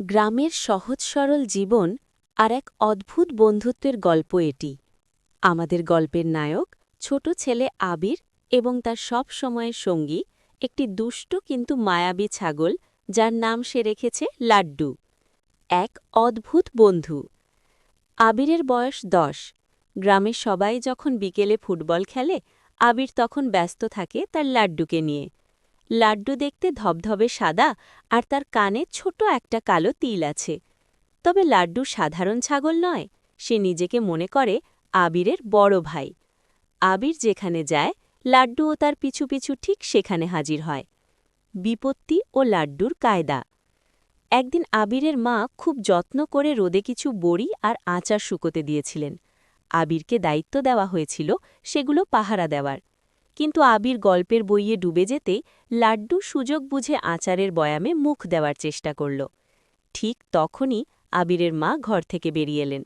গ্রামের সহজ সরল জীবন আর এক অদ্ভুত বন্ধুত্বের গল্প এটি। আমাদের গল্পের নায়ক ছোট ছেলে আবির এবং তার সব সময়ের সঙ্গী একটি দুষ্ট কিন্তু মায়াবী ছাগল যার নাম সে রেখেছে লাড্ডু। এক অদ্ভুত বন্ধু। আবিরের বয়স দশ। গ্রামের সবাই যখন বিকেলে ফুটবল খেলে, আবির তখন ব্যস্ত থাকে তার লাড্ডুকে নিয়ে। লাড্ডু দেখতে ধবধবে সাদা আর তার কানে ছোট একটা কালো তিল আছে। তবে লাড্ডু সাধারণ ছাগল নয়, সে নিজেকে মনে করে আবিরের বড় ভাই। আবির যেখানে যায় লাড্ডুও তার পিছু পিছু ঠিক সেখানে হাজির হয়। বিপত্তি ও লাড্ডুর কায়দা। একদিন আবিরের মা খুব যত্ন করে রোদে কিছু বড়ি আর আচার শুকোতে দিয়েছিলেন। আবিরকে দায়িত্ব দেওয়া হয়েছিল সেগুলো পাহারা দেওয়ার। কিন্তু আবির গল্পের বইয়ে ডুবে যেতে লাড্ডু সুযোগ বুঝে আচারের বয়ামে মুখ দেওয়ার চেষ্টা করল। ঠিক তখনই আবিরের মা ঘর থেকে বেরিয়ে এলেন।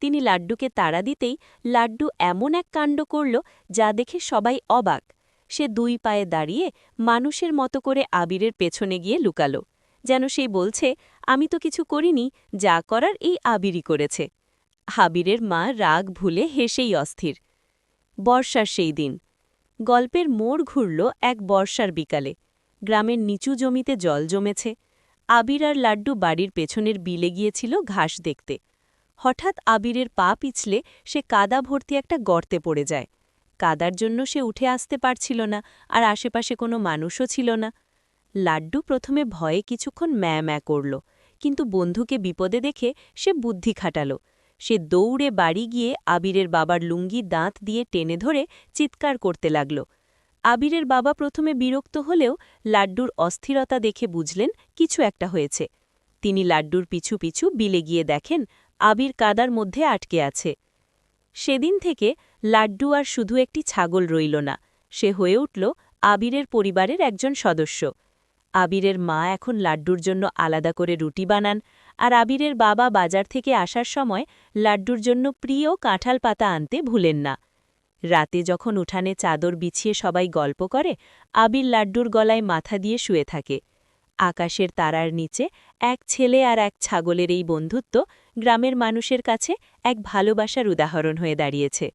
তিনি লাড্ডুকে তাড়া দিতেই লাড্ডু এমন এক কাণ্ড করল যা দেখে সবাই অবাক। সে দুই পায়ে দাঁড়িয়ে মানুষের মতো করে আবিরের পেছনে গিয়ে লুকালো। যেন সেই বলছে, আমি তো কিছু করিনি, যা করার এই আবিরই করেছে। আবিরের মা রাগ ভুলে হেসেই অস্থির। বর্ষার সেই দিন গল্পের মোড় ঘুরল এক বর্ষার বিকালে। গ্রামের নিচু জমিতে জল জমেছে। আবির আর লাড্ডু বাড়ির পেছনের বিলে গিয়েছিল ঘাস দেখতে। হঠাৎ আবিরের পা পিছলে সে কাদা ভর্তি একটা গর্তে পড়ে যায়। কাদার জন্য সে উঠে আসতে পারছিল না আর আশেপাশে কোনো মানুষও ছিল না। লাড্ডু প্রথমে ভয়ে কিছুক্ষণ ম্যা ম্যা করল, কিন্তু বন্ধুকে বিপদে দেখে সে বুদ্ধি খাটাল। সে দৌড়ে বাড়ি গিয়ে আবিরের বাবার লুঙ্গি দাঁত দিয়ে টেনে ধরে চিৎকার করতে লাগল। আবিরের বাবা প্রথমে বিরক্ত হলেও লাড্ডুর অস্থিরতা দেখে বুঝলেন কিছু একটা হয়েছে। তিনি লাড্ডুর পিছু পিছু বিলে গিয়ে দেখেন আবির কাদার মধ্যে আটকে আছে। সেদিন থেকে লাড্ডু আর শুধু একটি ছাগল রইল না। সে হয়ে উঠল আবিরের পরিবারের একজন সদস্য। আবিরের মা এখন লাড্ডুর জন্য আলাদা করে রুটি বানান আর আবিরের বাবা বাজার থেকে আসার সময় লাড্ডুর জন্য প্রিয় কাঁঠাল পাতা আনতে ভুলেন না। রাতে যখন উঠানে চাদর বিছিয়ে সবাই গল্প করে, আবির লাড্ডুর গলায় মাথা দিয়ে শুয়ে থাকে। আকাশের তারার নিচে এক ছেলে আর এক ছাগলের এই বন্ধুত্ব গ্রামের মানুষের কাছে এক ভালোবাসার উদাহরণ হয়ে দাঁড়িয়েছে।